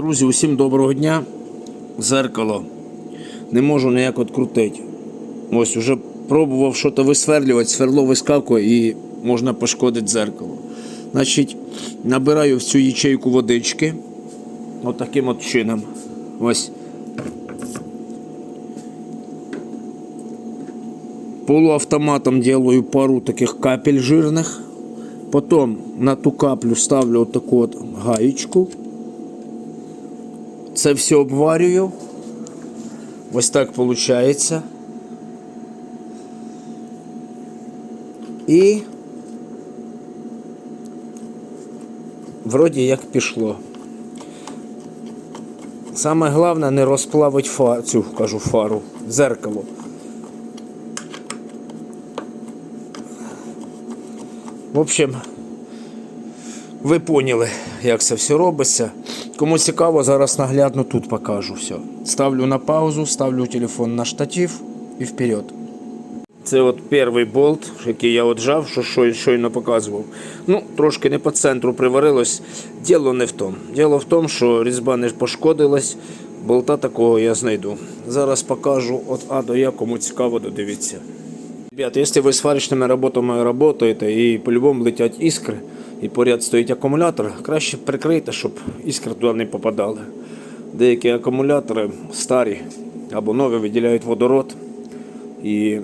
Друзі, усім доброго дня. Зеркало. Не можу ніяк відкрутити. Ось уже пробував щось висверлювати, сверло вискакує і можна пошкодити зеркало. Значить, набираю в цю ячейку водички. От таким от чином. Ось. Полуавтоматом делаю пару таких капель жирних. Потім на ту каплю ставлю отаку от гаєчку. Це все обварюю. Ось так виходить. І вроді як пішло. Саме головне не розплавить фа... цю кажу фару, зеркало. В общем, ви поняли, як це все робиться. Кому цікаво, зараз наглядно тут покажу все. Ставлю на паузу, ставлю телефон на штатив і вперед. Це от перший болт, який я отжав, що щойно показував. Ну, трошки не по центру приварилось. Діло не в тому. Діло в тому, що різьба не пошкодилась, болта такого я знайду. Зараз покажу от А до Я, кому цікаво, додивіться. Ребят, если вы сварочными работами работаете и по-любому летять іскри, і поряд стоїть акумулятор, краще прикрийте, щоб іскри туди не попадали. Деякі акумулятори старі або нові виділяють водород і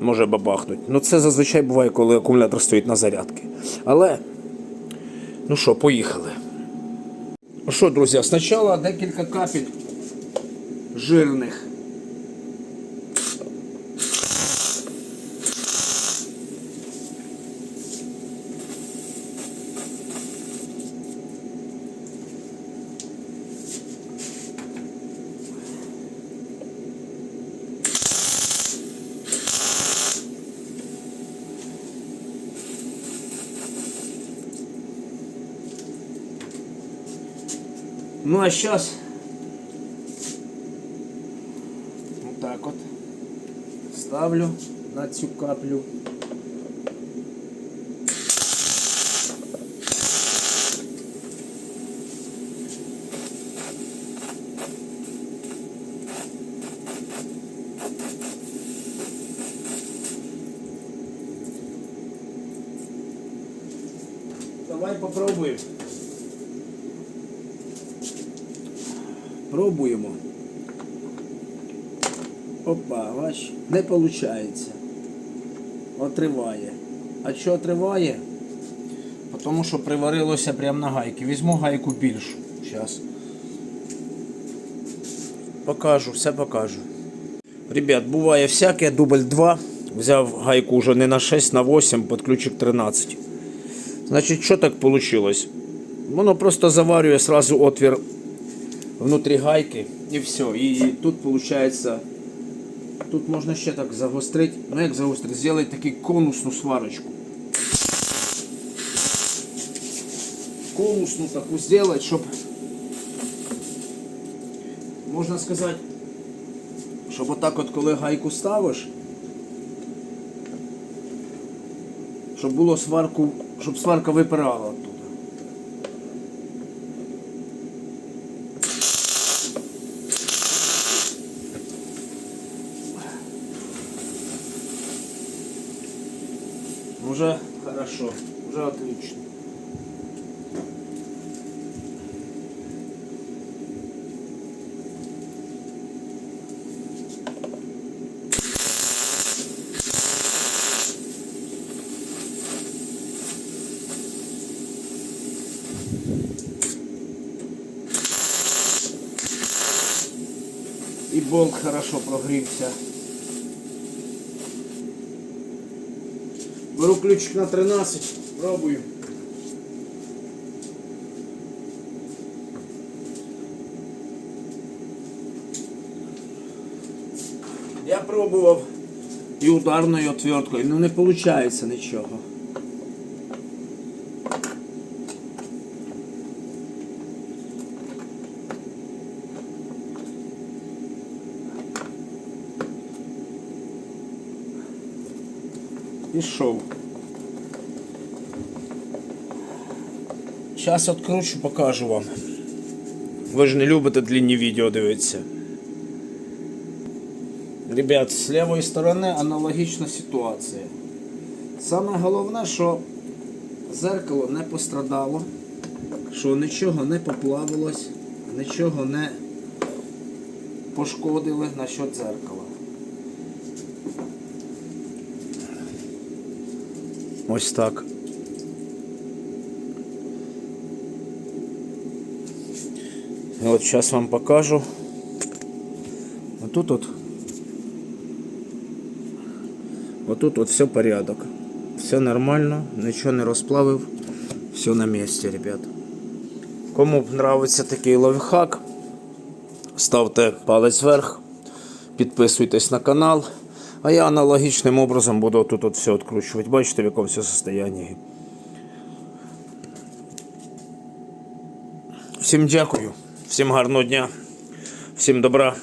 може бабахнуть. Ну це зазвичай буває, коли акумулятор стоїть на зарядці. Але, ну що, поїхали. Ну що, друзі, спочатку декілька капель жирних. Ну а сейчас вот так вот ставлю на цю каплю. Давай попробуем. Пробуємо. Опа, бач, не виходить. Отриває. А що отриває? Тому що приварилося прямо на гайки. Візьму гайку більшу. Зараз. Покажу, все покажу. Ребят, буває всяке, дубль 2. Взяв гайку вже не на 6, на 8, під ключик 13. Значить, що так вийшло? Воно просто заварює сразу отвір внутрі гайки і все. І тут виходить, тут можна ще так загострити. Ну як загострити? Зробити таку конусну сварочку. Конусну таку зробити, щоб можна сказати, щоб отак от коли гайку ставиш, щоб було сварку, щоб сварка випирала Уже хорошо, уже отлично. И болт хорошо прогрівся. Беру ключик на 13, пробую. Я пробував і ударною отверткою, ну не виходить нічого. Пішов. Зараз відкручу, покажу вам. Ви ж не любите длинні відео дивитися. Ребят, з лівої сторони аналогічна ситуація. Саме головне, що зеркало не пострадало, що нічого не поплавилось, нічого не пошкодили насчет зеркала. Ось так. От зараз вам покажу. Отут от. Отут от все порядок. Все нормально, нічого не розплавив, все на місці, ребят. Кому подобається такий лайфхак, ставте палець вверх, підписуйтесь на канал. А я аналогічним образом буду тут от все откручивать. Бачите, в якому все состоянии. Всім дякую, всім гарного дня, всім добра.